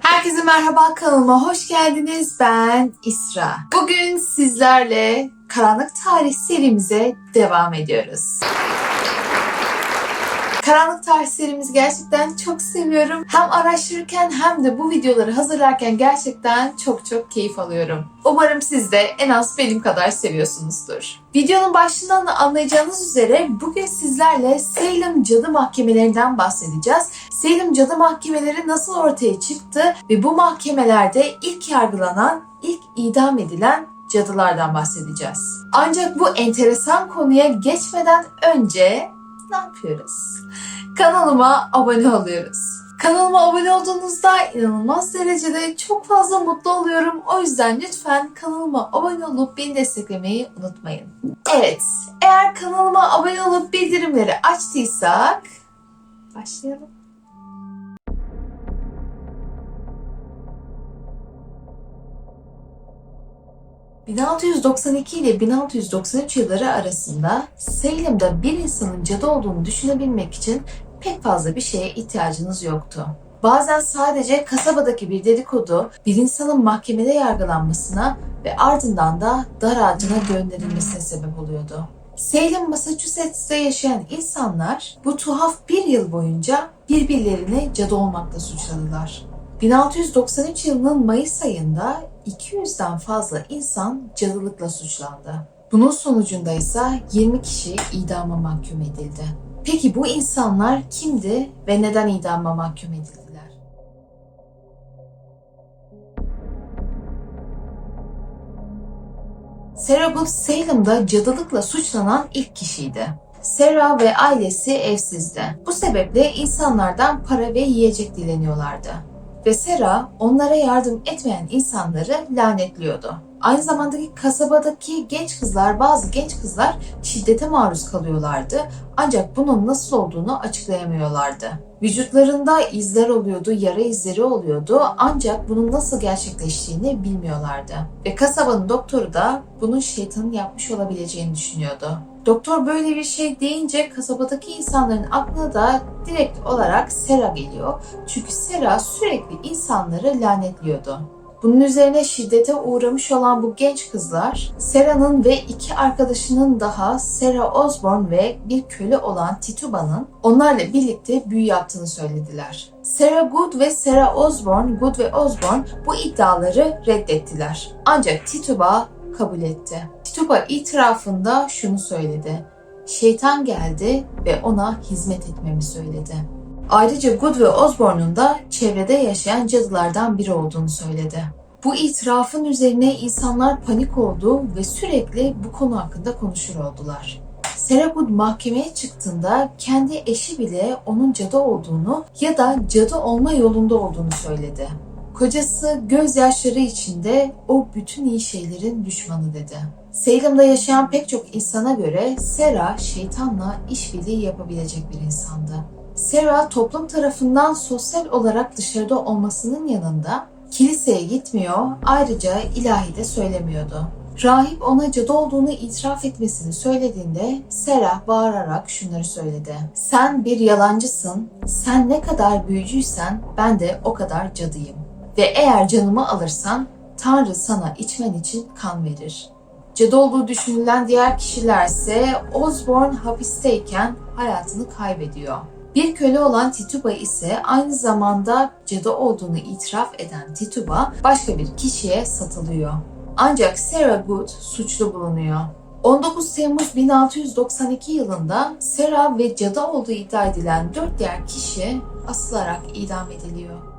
Herkese merhaba kanalıma hoş geldiniz. Ben İsra. Bugün sizlerle Karanlık Tarih serimize devam ediyoruz. Karanlık Tarih serimizi gerçekten çok seviyorum. Hem araştırırken hem de bu videoları hazırlarken gerçekten çok çok keyif alıyorum. Umarım siz de en az benim kadar seviyorsunuzdur. Videonun başından da anlayacağınız üzere bugün sizlerle Salem Cadı Mahkemelerinden bahsedeceğiz. Salem Cadı Mahkemeleri nasıl ortaya çıktı ve bu mahkemelerde ilk yargılanan, ilk idam edilen cadılardan bahsedeceğiz. Ancak bu enteresan konuya geçmeden önce ne yapıyoruz? Kanalıma abone oluyoruz. Kanalıma abone olduğunuzda inanılmaz derecede çok fazla mutlu oluyorum. O yüzden lütfen kanalıma abone olup beni desteklemeyi unutmayın. Evet, eğer kanalıma abone olup bildirimleri açtıysak başlayalım. ...1692 ile 1693 yılları arasında Salem'da bir insanın cadı olduğunu düşünebilmek için pek fazla bir şeye ihtiyacınız yoktu. Bazen sadece kasabadaki bir dedikodu bir insanın mahkemede yargılanmasına ve ardından da dar ağacına gönderilmesine sebep oluyordu. Salem, Massachusetts'te yaşayan insanlar bu tuhaf bir yıl boyunca birbirlerini cadı olmakla suçladılar. 1693 yılının Mayıs ayında 200'den fazla insan cadılıkla suçlandı. Bunun sonucunda ise 20 kişi idama mahkum edildi. Peki bu insanlar kimdi ve neden idama mahkum edildiler? Sarah Booth Salem'da cadılıkla suçlanan ilk kişiydi. Sarah ve ailesi evsizdi. Bu sebeple insanlardan para ve yiyecek dileniyorlardı. Ve Sarah onlara yardım etmeyen insanları lanetliyordu. Aynı zamanda kasabadaki genç kızlar, bazı genç kızlar şiddete maruz kalıyorlardı. Ancak bunun nasıl olduğunu açıklayamıyorlardı. Vücutlarında izler oluyordu, yara izleri oluyordu ancak bunun nasıl gerçekleştiğini bilmiyorlardı. Ve kasabanın doktoru da bunun şeytanın yapmış olabileceğini düşünüyordu. Doktor böyle bir şey deyince kasabadaki insanların aklına da direkt olarak Sera geliyor. Çünkü Sera sürekli insanları lanetliyordu. Bunun üzerine şiddete uğramış olan bu genç kızlar, Sera'nın ve iki arkadaşının daha Sera Osborne ve bir köle olan Tituba'nın onlarla birlikte büyü yaptığını söylediler. Sarah Good ve Sarah Osborne, Good ve Osborne bu iddiaları reddettiler. Ancak Tituba kabul etti. Tituba itirafında şunu söyledi. Şeytan geldi ve ona hizmet etmemi söyledi. Ayrıca Good ve Osborne'un da çevrede yaşayan cadılardan biri olduğunu söyledi. Bu itirafın üzerine insanlar panik oldu ve sürekli bu konu hakkında konuşur oldular. Sarah Good mahkemeye çıktığında kendi eşi bile onun cadı olduğunu ya da cadı olma yolunda olduğunu söyledi. Kocası gözyaşları içinde o bütün iyi şeylerin düşmanı dedi. Salem'da yaşayan pek çok insana göre Sarah şeytanla işbirliği yapabilecek bir insandı. Sarah toplum tarafından sosyal olarak dışarıda olmasının yanında kiliseye gitmiyor, ayrıca ilahi de söylemiyordu. Rahip ona cadı olduğunu itiraf etmesini söylediğinde Serah bağırarak şunları söyledi. Sen bir yalancısın, sen ne kadar büyücüysen ben de o kadar cadıyım. Ve eğer canımı alırsan Tanrı sana içmen için kan verir. Cadı olduğu düşünülen diğer kişilerse Osborne hapisteyken hayatını kaybediyor. Bir köle olan Tituba ise aynı zamanda cadı olduğunu itiraf eden Tituba başka bir kişiye satılıyor. Ancak Sarah Good suçlu bulunuyor. 19 Temmuz 1692 yılında Sarah ve cadı olduğu iddia edilen 4 diğer kişi asılarak idam ediliyor.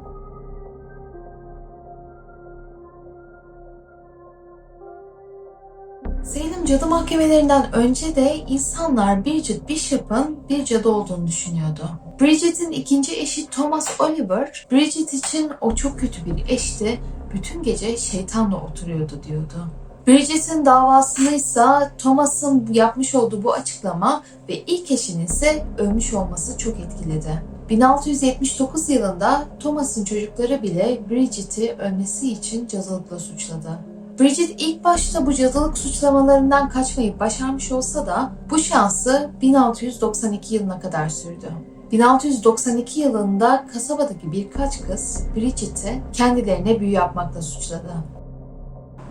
Salem cadı mahkemelerinden önce de insanlar Bridget Bishop'ın bir cadı olduğunu düşünüyordu. Bridget'in ikinci eşi Thomas Oliver, Bridget için o çok kötü bir eşti, bütün gece şeytanla oturuyordu diyordu. Bridget'in davasını ise Thomas'ın yapmış olduğu bu açıklama ve ilk eşinin ise ölmüş olması çok etkiledi. 1679 yılında Thomas'ın çocukları bile Bridget'i ölmesi için cadılıkla suçladı. Bridget ilk başta bu cadılık suçlamalarından kaçmayı başarmış olsa da bu şansı 1692 yılına kadar sürdü. 1692 yılında kasabadaki birkaç kız Bridget'i kendilerine büyü yapmakla suçladı.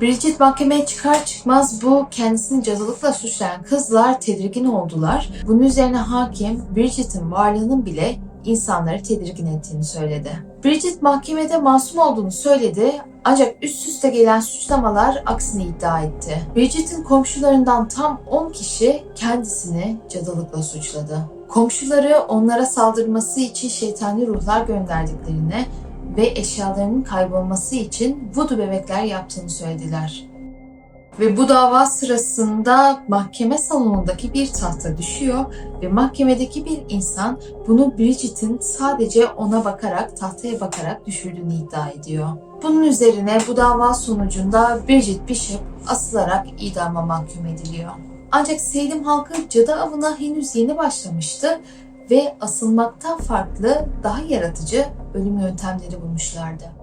Bridget mahkemeye çıkar çıkmaz bu kendisini cadılıkla suçlayan kızlar tedirgin oldular. Bunun üzerine hakim Bridget'in varlığının bile insanları tedirgin ettiğini söyledi. Bridget mahkemede masum olduğunu söyledi ancak üst üste gelen suçlamalar aksini iddia etti. Bridget'in komşularından tam 10 kişi kendisini cadılıkla suçladı. Komşuları onlara saldırması için şeytani ruhlar gönderdiklerini ve eşyalarının kaybolması için voodoo bebekler yaptığını söylediler. Ve bu dava sırasında mahkeme salonundaki bir tahta düşüyor ve mahkemedeki bir insan bunu Bridget'in sadece ona bakarak, tahtaya bakarak düşürdüğünü iddia ediyor. Bunun üzerine bu dava sonucunda Bridget Bishop asılarak idama mahkum ediliyor. Ancak Salem halkı cadı avına henüz yeni başlamıştı ve asılmaktan farklı, daha yaratıcı ölüm yöntemleri bulmuşlardı.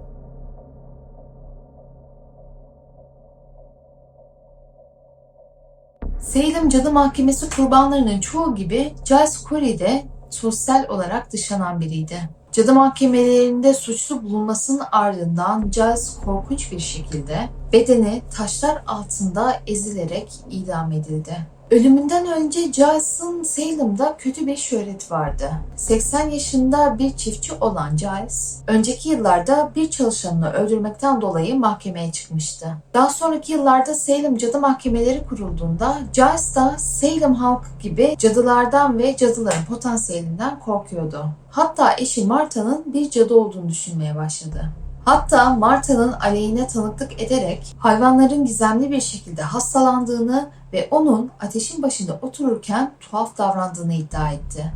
Salem Cadı Mahkemesi kurbanlarının çoğu gibi Giles Corey de sosyal olarak dışlanan biriydi. Cadı mahkemelerinde suçlu bulunmasının ardından Giles korkunç bir şekilde bedeni taşlar altında ezilerek idam edildi. Ölümünden önce Giles'ın Salem'da kötü bir şöhret vardı. 80 yaşında bir çiftçi olan Giles, önceki yıllarda bir çalışanını öldürmekten dolayı mahkemeye çıkmıştı. Daha sonraki yıllarda Salem cadı mahkemeleri kurulduğunda Giles da Salem halkı gibi cadılardan ve cadıların potansiyelinden korkuyordu. Hatta eşi Marta'nın bir cadı olduğunu düşünmeye başladı. Hatta Marta'nın aleyhine tanıklık ederek hayvanların gizemli bir şekilde hastalandığını ve onun ateşin başında otururken tuhaf davrandığını iddia etti.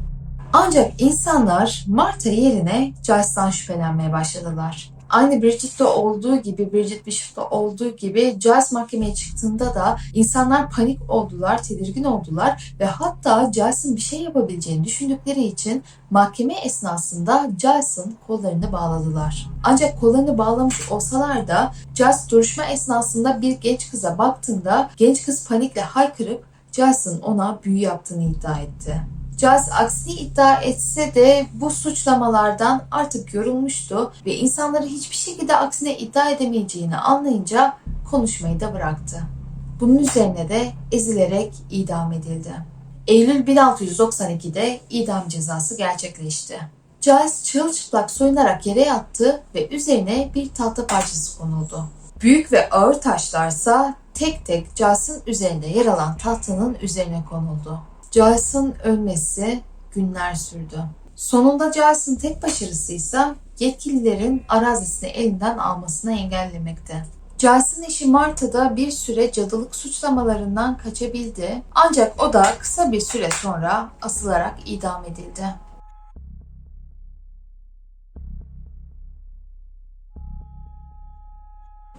Ancak insanlar Marta yerine Giles'tan şüphelenmeye başladılar. Aynı Bridget'te olduğu gibi, Bridget Bishop'ta olduğu gibi Giles mahkemeye çıktığında da insanlar panik oldular, tedirgin oldular ve hatta Giles'ın bir şey yapabileceğini düşündükleri için mahkeme esnasında Giles'ın kollarını bağladılar. Ancak kollarını bağlamış olsalar da Giles duruşma esnasında bir genç kıza baktığında genç kız panikle haykırıp Giles'ın ona büyü yaptığını iddia etti. Giles aksini iddia etse de bu suçlamalardan artık yorulmuştu ve insanları hiçbir şekilde aksine iddia edemeyeceğini anlayınca konuşmayı da bıraktı. Bunun üzerine de ezilerek idam edildi. Eylül 1692'de idam cezası gerçekleşti. Giles çırılçıplak soyunarak yere yattı ve üzerine bir tahta parçası konuldu. Büyük ve ağır taşlarsa tek tek Giles'ın üzerinde yer alan tahtanın üzerine konuldu. Giles'ın ölmesi günler sürdü. Sonunda Giles'ın tek başarısı ise yetkililerin arazisini elinden almasını engellemekte. Giles'ın eşi Marta da bir süre cadılık suçlamalarından kaçabildi ancak o da kısa bir süre sonra asılarak idam edildi.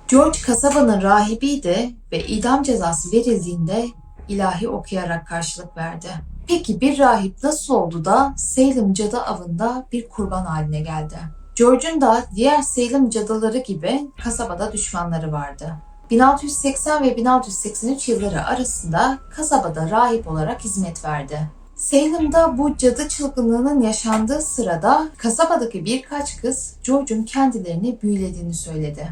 George kasabanın rahibiydi ve idam cezası verildiğinde ilahi okuyarak karşılık verdi. Peki bir rahip nasıl oldu da Salem cadı avında bir kurban haline geldi? George'un da diğer Salem cadıları gibi kasabada düşmanları vardı. 1680 ve 1683 yılları arasında kasabada rahip olarak hizmet verdi. Salem'da bu cadı çılgınlığının yaşandığı sırada kasabadaki birkaç kız George'un kendilerini büyülediğini söyledi.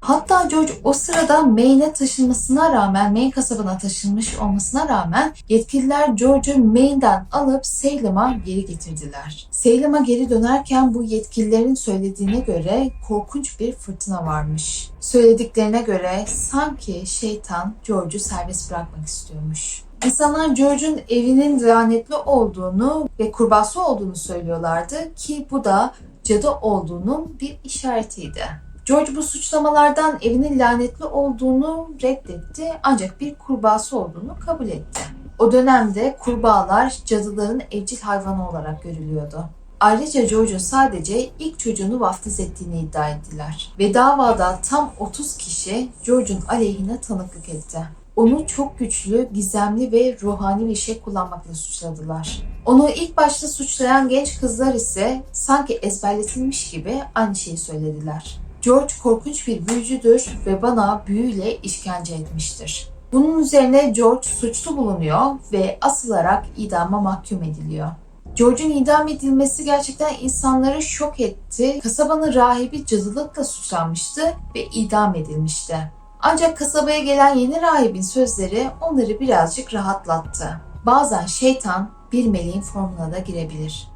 Hatta George o sırada Maine'e taşınmasına rağmen, Maine kasabına taşınmış olmasına rağmen yetkililer George'u Maine'den alıp Salem'a geri getirdiler. Salem'a geri dönerken bu yetkililerin söylediğine göre korkunç bir fırtına varmış. Söylediklerine göre sanki şeytan George'u serbest bırakmak istiyormuş. İnsanlar George'un evinin lanetli olduğunu ve kurbağası olduğunu söylüyorlardı ki bu da cadı olduğunun bir işaretiydi. George bu suçlamalardan evinin lanetli olduğunu reddetti ancak bir kurbağası olduğunu kabul etti. O dönemde kurbağalar cadıların evcil hayvanı olarak görülüyordu. Ayrıca George'un sadece ilk çocuğunu vaftiz ettiğini iddia ettiler. Ve davada tam 30 kişi George'un aleyhine tanıklık etti. Onu çok güçlü, gizemli ve ruhani bir şey kullanmakla suçladılar. Onu ilk başta suçlayan genç kızlar ise sanki ezberletilmiş gibi aynı şeyi söylediler. George korkunç bir büyücüdür ve bana büyüyle işkence etmiştir. Bunun üzerine George suçlu bulunuyor ve asılarak idama mahkum ediliyor. George'un idam edilmesi gerçekten insanları şok etti. Kasabanın rahibi cadılıkla suçlanmıştı ve idam edilmişti. Ancak kasabaya gelen yeni rahibin sözleri onları birazcık rahatlattı. Bazen şeytan bir meleğin formuna da girebilir.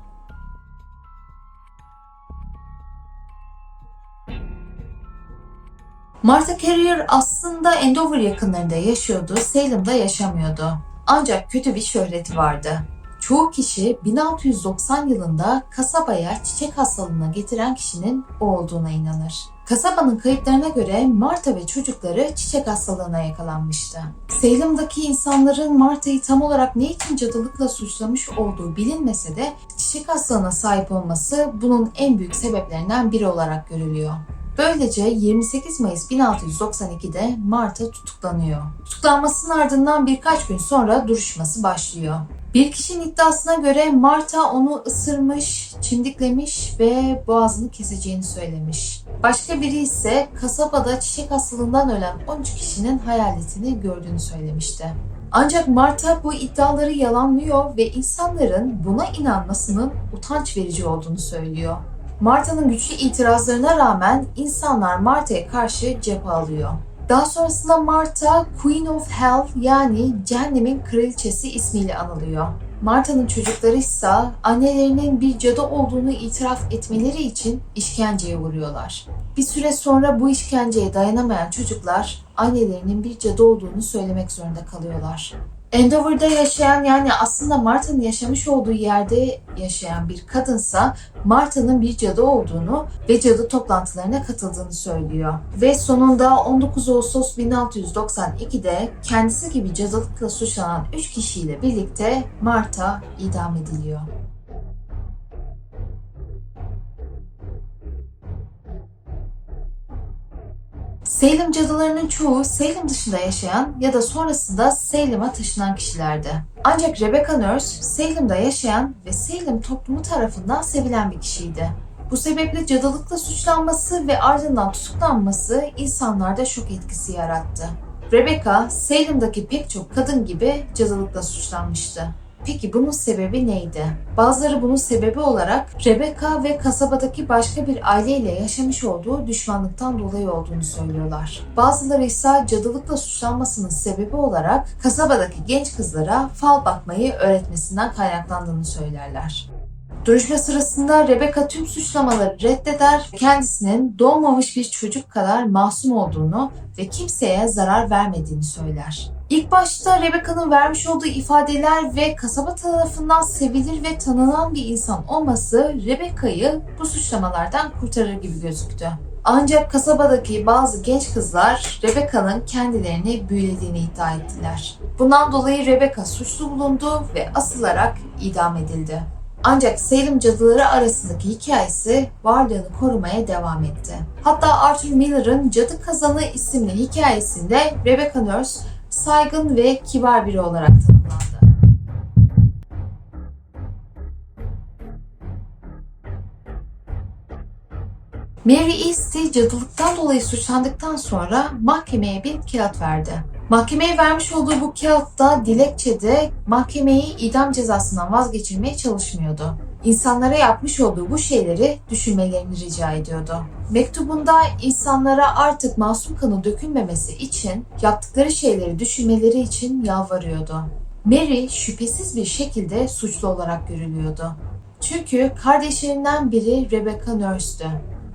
Martha Carrier aslında Andover yakınlarında yaşıyordu, Salem'da yaşamıyordu. Ancak kötü bir şöhreti vardı. Çoğu kişi 1690 yılında kasabaya çiçek hastalığına getiren kişinin o olduğuna inanır. Kasabanın kayıtlarına göre Marta ve çocukları çiçek hastalığına yakalanmıştı. Salem'daki insanların Marta'yı tam olarak ne için cadılıkla suçlamış olduğu bilinmese de çiçek hastalığına sahip olması bunun en büyük sebeplerinden biri olarak görülüyor. Böylece 28 Mayıs 1692'de Marta tutuklanıyor. Tutuklanmasının ardından birkaç gün sonra duruşması başlıyor. Bir kişinin iddiasına göre Marta onu ısırmış, çimdiklemiş ve boğazını keseceğini söylemiş. Başka biri ise kasabada çiçek hastalığından ölen 13 kişinin hayaletini gördüğünü söylemişti. Ancak Marta bu iddiaları yalanlıyor ve insanların buna inanmasının utanç verici olduğunu söylüyor. Marta'nın güçlü itirazlarına rağmen insanlar Marta'ya karşı cephe alıyor. Daha sonrasında Marta Queen of Hell yani cehennemin kraliçesi ismiyle anılıyor. Marta'nın çocukları ise annelerinin bir cadı olduğunu itiraf etmeleri için işkenceye uğruyorlar. Bir süre sonra bu işkenceye dayanamayan çocuklar annelerinin bir cadı olduğunu söylemek zorunda kalıyorlar. Andover'da yaşayan yani aslında Marta'nın yaşamış olduğu yerde yaşayan bir kadınsa Marta'nın bir cadı olduğunu ve cadı toplantılarına katıldığını söylüyor. Ve sonunda 19 Ağustos 1692'de kendisi gibi cadılıkla suçlanan 3 kişiyle birlikte Marta idam ediliyor. Salem cadılarının çoğu Salem dışında yaşayan ya da sonrasında Salem'a taşınan kişilerdi. Ancak Rebecca Nurse Salem'da yaşayan ve Salem toplumu tarafından sevilen bir kişiydi. Bu sebeple cadılıkla suçlanması ve ardından tutuklanması insanlarda şok etkisi yarattı. Rebecca, Salem'daki pek çok kadın gibi cadılıkla suçlanmıştı. Peki bunun sebebi neydi? Bazıları bunun sebebi olarak Rebecca ve kasabadaki başka bir aileyle yaşamış olduğu düşmanlıktan dolayı olduğunu söylüyorlar. Bazıları ise cadılıkla suçlanmasının sebebi olarak kasabadaki genç kızlara fal bakmayı öğretmesinden kaynaklandığını söylerler. Duruşma sırasında Rebecca tüm suçlamaları reddeder, kendisinin doğmamış bir çocuk kadar masum olduğunu ve kimseye zarar vermediğini söyler. İlk başta Rebecca'nın vermiş olduğu ifadeler ve kasaba tarafından sevilir ve tanınan bir insan olması Rebecca'yı bu suçlamalardan kurtarır gibi gözüktü. Ancak kasabadaki bazı genç kızlar Rebecca'nın kendilerini büyülediğini iddia ettiler. Bundan dolayı Rebecca suçlu bulundu ve asılarak idam edildi. Ancak Salem cadıları arasındaki hikayesi varlığını korumaya devam etti. Hatta Arthur Miller'ın Cadı Kazanı isimli hikayesinde Rebecca Nurse saygın ve kibar biri olarak tanımlandı. Mary Easty cadılıktan dolayı suçlandıktan sonra mahkemeye bir kağıt verdi. Mahkemeye vermiş olduğu bu kağıtta dilekçede mahkemeyi idam cezasından vazgeçirmeye çalışmıyordu. İnsanlara yapmış olduğu bu şeyleri düşünmelerini rica ediyordu. Mektubunda insanlara artık masum kanı dökülmemesi için yaptıkları şeyleri düşünmeleri için yalvarıyordu. Mary şüphesiz bir şekilde suçlu olarak görülüyordu. Çünkü kardeşlerinden biri Rebecca Nurse'dü.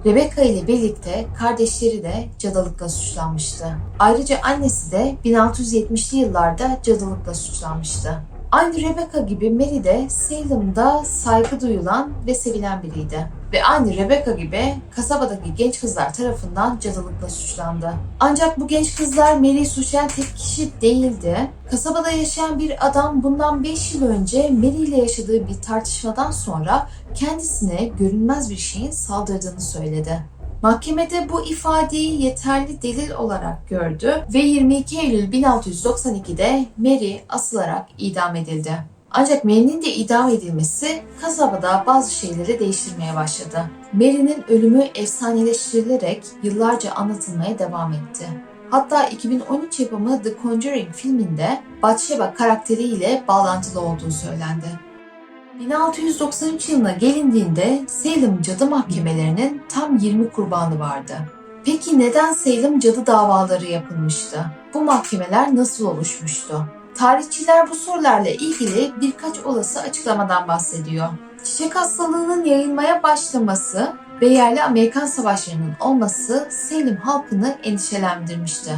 Rebecca ile birlikte kardeşleri de cadılıkla suçlanmıştı. Ayrıca annesi de 1670'li yıllarda cadılıkla suçlanmıştı. Aynı Rebecca gibi Mary de Salem'da saygı duyulan ve sevilen biriydi. Ve aynı Rebecca gibi kasabadaki genç kızlar tarafından cadılıkla suçlandı. Ancak bu genç kızlar Mary'i suçlayan tek kişi değildi. Kasabada yaşayan bir adam bundan 5 yıl önce Mary ile yaşadığı bir tartışmadan sonra kendisine görünmez bir şeyin saldırdığını söyledi. Mahkemede bu ifadeyi yeterli delil olarak gördü ve 22 Eylül 1692'de Mary asılarak idam edildi. Ancak Mary'nin de idam edilmesi kasabada bazı şeyleri değiştirmeye başladı. Mary'nin ölümü efsaneleştirilerek yıllarca anlatılmaya devam etti. Hatta 2013 yapımı The Conjuring filminde Batsheba karakteriyle bağlantılı olduğu söylendi. 1693 yılına gelindiğinde Salem cadı mahkemelerinin tam 20 kurbanı vardı. Peki neden Salem cadı davaları yapılmıştı? Bu mahkemeler nasıl oluşmuştu? Tarihçiler bu sorularla ilgili birkaç olası açıklamadan bahsediyor. Çiçek hastalığının yayılmaya başlaması ve yerli Amerikan savaşlarının olması Salem halkını endişelendirmişti.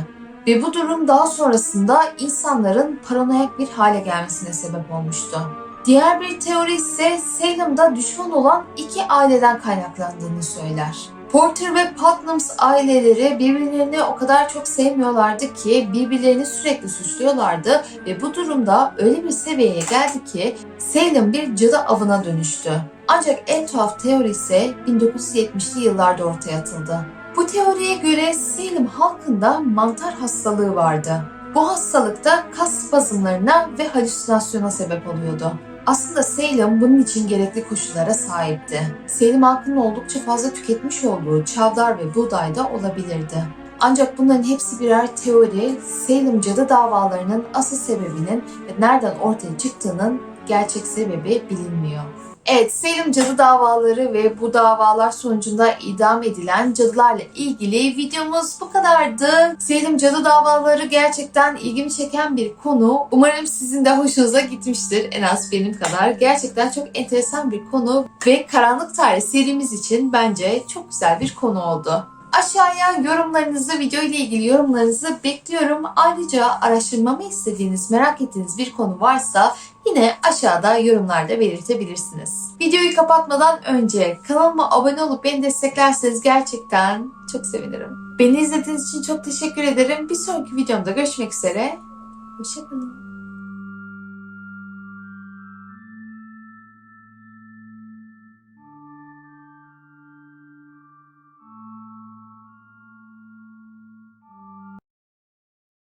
Ve bu durum daha sonrasında insanların paranoyak bir hale gelmesine sebep olmuştu. Diğer bir teori ise Salem'da düşman olan iki aileden kaynaklandığını söyler. Porter ve Putnams aileleri birbirlerini o kadar çok sevmiyorlardı ki birbirlerini sürekli suçluyorlardı ve bu durumda öyle bir seviyeye geldi ki Salem bir cadı avına dönüştü. Ancak en tuhaf teori ise 1970'li yıllarda ortaya atıldı. Bu teoriye göre Salem halkında mantar hastalığı vardı. Bu hastalıkta kas spazmlarına ve halüsinasyona sebep oluyordu. Aslında Salem bunun için gerekli koşullara sahipti. Salem halkının oldukça fazla tüketmiş olduğu çavdar ve buğday da olabilirdi. Ancak bunların hepsi birer teori, Salem cadı davalarının asıl sebebinin ve nereden ortaya çıktığının gerçek sebebi bilinmiyor. Evet, Salem cadı davaları ve bu davalar sonucunda idam edilen cadılarla ilgili videomuz bu kadardı. Salem cadı davaları gerçekten ilgimi çeken bir konu. Umarım sizin de hoşunuza gitmiştir en az benim kadar. Gerçekten çok enteresan bir konu ve Karanlık Tarih serimiz için bence çok güzel bir konu oldu. Aşağıya yorumlarınızı, video ile ilgili yorumlarınızı bekliyorum. Ayrıca araştırmamı istediğiniz, merak ettiğiniz bir konu varsa yine aşağıda yorumlarda belirtebilirsiniz. Videoyu kapatmadan önce kanalıma abone olup beni desteklerseniz gerçekten çok sevinirim. Beni izlediğiniz için çok teşekkür ederim. Bir sonraki videomda görüşmek üzere. Hoşçakalın.